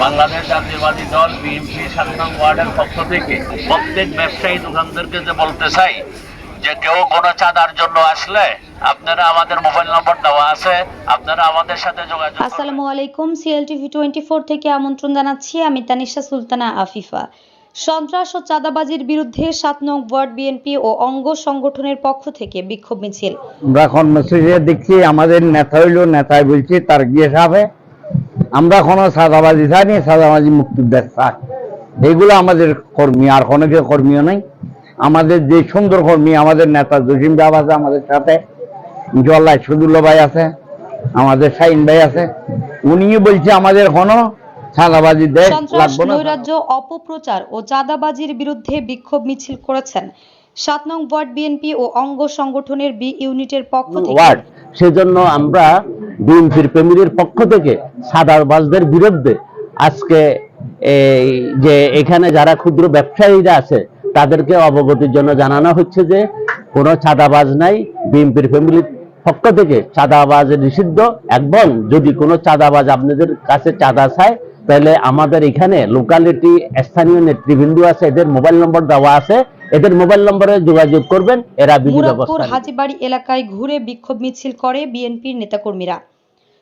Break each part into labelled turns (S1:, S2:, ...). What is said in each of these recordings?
S1: বাংলাদেশ জাতীয়বাদী দল বিএনপি সাত নং ওয়ার্ডের পক্ষ থেকে প্রত্যেক ব্যবসায়ী দোকানদারকে যে বলতে চাই যে কেউ কোনো চাঁদার জন্য আসলে আপনারা আমাদের মোবাইল নম্বর দেওয়া আছে আপনারা আমাদের সাথে যোগাযোগ।
S2: আসসালামু আলাইকুম সিএলটিভি টোয়েন্টি ফোর থেকে আমন্ত্রণ জানাচ্ছি আমি তানিশা সুলতানা আফিফা। সন্ত্রাস ও চাঁদাবাজির বিরুদ্ধে সাত নং ওয়ার্ড বিএনপি ও অঙ্গ সংগঠনের পক্ষ থেকে বিক্ষোভ মিছিল।
S3: আমরা কর্মসূচিতে দেখছি আমাদের নেতা হইল নেতাই বলছি তার গিয়ে সাবে আমরা কোনো সাদাবাজি চাইনি সাদাবাজি মুক্তির দেশ চাই। এইগুলো আমাদের কর্মী আর কোনো কেউ কর্মীও নাই। আমাদের যে সুন্দর কর্মী আমাদের নেতা জসিম সাহেব আছে আমাদের সাথে। জল্লাই সদুল্লা ভাই আছে আমাদের শাহিন ভাই আছে। উনিও বলছে আমাদের কোনো সাদাবাজি দেশ লাগবে না।
S2: নৈরাজ্য অপপ্রচার ও চাঁদাবাজির বিরুদ্ধে বিক্ষোভ মিছিল করেছেন। সাত নং ওয়ার্ড বিএনপি ও অঙ্গ সংগঠনের বি ইউনিটের পক্ষ থেকে।
S4: ওয়ার্ড সেজন্য আমরা বিএনপির প্রেমীদের পক্ষ থেকে সাদাবাজদের বিরুদ্ধে আজকে এই যে এখানে যারা ক্ষুদ্র ব্যবসায়ীরা আছে তাদেরকে অবগতির জন্য জানানো হচ্ছে যে কোনো চাঁদাবাজ নাই। বিএনপির ফ্যামিলির পক্ষ থেকে চাঁদাবাজ নিষিদ্ধ। এবং যদি কোনো চাঁদাবাজ আপনাদের কাছে চাঁদা চায় তাহলে আমাদের এখানে লোকালিটি স্থানীয় নেতৃবৃন্দ আছে এদের মোবাইল নম্বর দেওয়া আছে। এদের মোবাইল নম্বরে যোগাযোগ করবেন এরা বিধি
S2: মুরাদপুর
S4: ব্যবস্থা নেবে।
S2: হাজিবাড়ি এলাকায় ঘুরে বিক্ষোভ মিছিল করে বিএনপির নেতাকর্মীরা।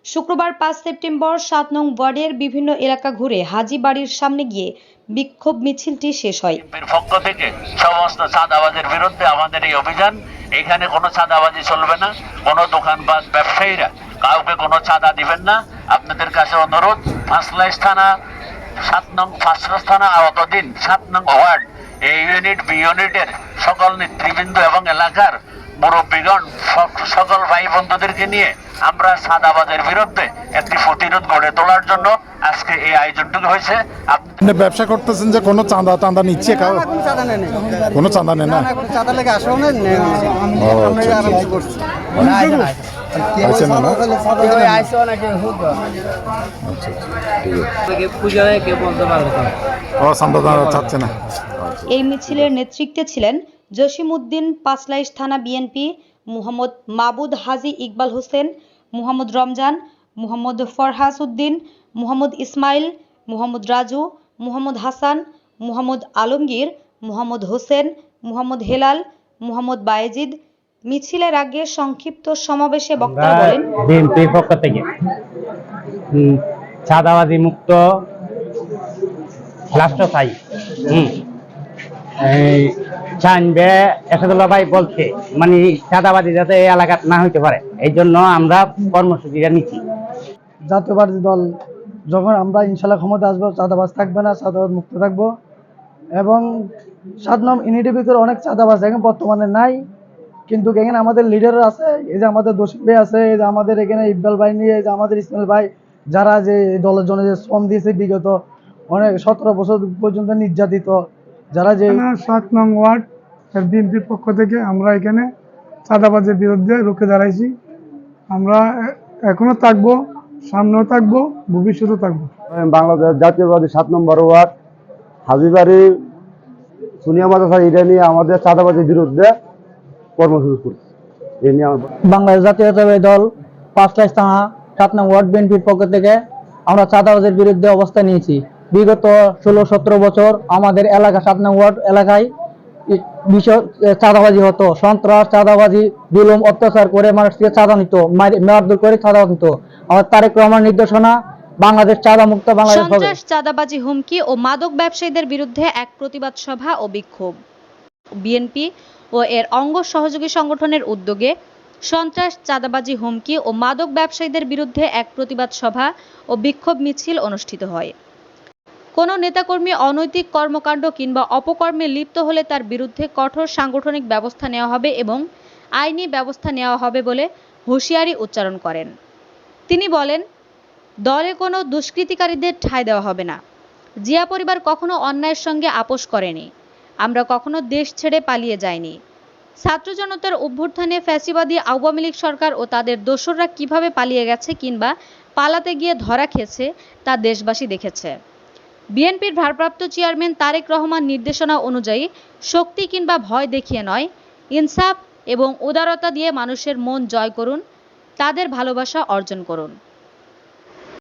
S2: শুক্রবার পাঁচ সেপ্টেম্বর সাত নং ওয়ার্ডের বিভিন্ন এলাকা ঘুরে হাজি বাড়ির সামনে গিয়ে বিক্ষোভ মিছিলটি শেষ হয়।
S1: পক্ষ থেকে সমস্ত চাঁদাবাজের বিরুদ্ধে আমাদের এই অভিযান, এখানে কোনো চাঁদাবাজি চলবে না, কোনো দোকানপাট ব্যবসায়ীরা কাউকে কোনো চাঁদা দিবেন না। আপনাদের কাছে অনুরোধ, পাঁচলাইশ থানা, সাত নং পাঁচলাইশ থানা আওতাধীন সাত নং ওয়ার্ড এই ইউনিট, বি ইউনিটের সকল নেতৃবৃন্দ এবং এলাকার মুরব্বীগণ সক- সকল ভাই বন্ধুদেরকে নিয়ে আমরা সাদাবাদের বিরুদ্ধে একটি প্রতিরোধ গড়ে তোলার জন্য আজকে এই আয়োজনটুকু হয়েছে। আপনি
S5: ব্যবসা করতেছেন যে কোনো চাঁদা টান্দা নিচ্ছে কাউ
S6: কোনো চাঁদা নেই।
S5: চাঁদা না?
S6: চাঁদা লেগে আসেও না,
S5: আচ্ছা, আচ্ছা। না। ও চাঁদা চাচ্ছে না।
S2: এই মিছিলের নেতৃত্বে ছিলেন জসিমউদ্দিন পাঁচলাইশ থানা বিএনপি মুহাম্মদ মাবুদ হাজি ইকবাল হোসেন মুহাম্মদ রমজান মুহাম্মদ ফরহাস উদ্দিন মুহাম্মদ ইসমাইল মুহাম্মদ রাজু মুহাম্মদ হাসান মুহাম্মদ আলমগীর মুহাম্মদ হোসেন মুহাম্মদ হেলাল মুহাম্মদ বায়েজিদ। মিছিলের আগে সংক্ষিপ্ত সমাবেশে বক্তারা বলেন।
S3: বিএনপির পক্ষ থেকে চাঁদাবাজি মুক্ত রাষ্ট্র চাই এসাদুল্লাহ ভাই বলছে মানে যাতে এই এলাকাত না হইতে পারে, এই জন্য আমরা কর্মসূচিটা নিচ্ছি।
S7: জাতীয়বাদী দল, যখন আমরা ইনশাল্লাহ ক্ষমতা আসব, চাঁদাবাজ থাকবে না, চাঁদাবাজ মুক্ত থাকব। এবং সাত ভিতরে অনেক চাঁদাবাজ এখন বর্তমানে নাই, কিন্তু এখানে আমাদের লিডার আছে, এই যে আমাদের দোষী ভাই আছে, এই যে আমাদের এখানে ইকবাল ভাই নিয়ে, এই যে আমাদের ইসমাইল ভাই, যারা যে দলের জন্য যে শ্রম দিয়েছে, বিগত অনেক সতেরো বছর পর্যন্ত নির্যাতিত যারা যে
S8: সাত নং ওয়ার্ড বিএনপির পক্ষ থেকে আমরা এখানে চাঁদাবাজের বিরুদ্ধে রুখে দাঁড়াইছি। আমরা এ- এখনও থাকব সামনেও থাকব ভবিষ্যতেও থাকব।
S4: বাংলাদেশ জাতীয়বাদী সাত নম্বর ওয়ার্ড হাজিবাড়ি সোনিয়া মাদ্রাসা এটা নিয়ে আমাদের চাঁদাবাজের বিরুদ্ধে কর্মসূচি করছি। এই নিয়ে আমার
S7: বাংলাদেশ জাতীয়তাবাদী দল পাঁচলাইশ থানা সাত নং ওয়ার্ড বিএনপির পক্ষ থেকে আমরা চাঁদাবাজের বিরুদ্ধে অবস্থান নিয়েছি। বিগত ষোলো, সতেরো বছর আমাদের এলাকা সাত নং ওয়ার্ড এলাকায় বিষয় চাঁদাবাজি হতো। সন্ত্রাস, চাঁদাবাজি, জুলুম, অত্যাচার করে মানুষকে চাঁদা নিত মারি- মারধর করে চাঁদা নিত। আমার তারেক রহমান নির্দেশনা, বাংলাদেশ চাঁদা মুক্ত বাংলাদেশ
S2: চাঁদাবাজি, হুমকি ও মাদক ব্যবসায়ীদের বিরুদ্ধে এক প্রতিবাদ সভা ও বিক্ষোভ। বিএনপি ও এর অঙ্গ সহযোগী সংগঠনের উদ্যোগে সন্ত্রাস, চাঁদাবাজি, হুমকি ও মাদক ব্যবসায়ীদের বিরুদ্ধে এক প্রতিবাদ সভা ও বিক্ষোভ মিছিল অনুষ্ঠিত হয়। কোনো নেতাকর্মী অনৈতিক কর্মকাণ্ড কিংবা অপকর্মে লিপ্ত হলে তার বিরুদ্ধে কঠোর সাংগঠনিক ব্যবস্থা নেওয়া হবে এবং আইনি ব্যবস্থা নেওয়া হবে বলে হুঁশিয়ারি উচ্চারণ করেন। তিনি বলেন, দলে কোনো দুষ্কৃতিকারীদের ঠাঁই দেওয়া হবে না। জিয়া পরিবার কখনো অন্যায়ের সঙ্গে আপোষ করেনি। আমরা কখনো দেশ ছেড়ে পালিয়ে যাইনি। ছাত্র জনতার অভ্যুত্থানে ফ্যাসিবাদী আওয়ামী লীগ সরকার ও তাদের দোসররা কীভাবে পালিয়ে গেছে কিংবা পালাতে গিয়ে ধরা খেয়েছে, তা দেশবাসী দেখেছে। বিএনপির ভারপ্রাপ্ত চেয়ারম্যান তারেক রহমান নির্দেশনা অনুযায়ী শক্তি কিংবা ভয় দেখিয়ে নয়, ইনসাফ এবং উদারতা দিয়ে মানুষের মন জয় করুন, তাদের ভালোবাসা অর্জন করুন।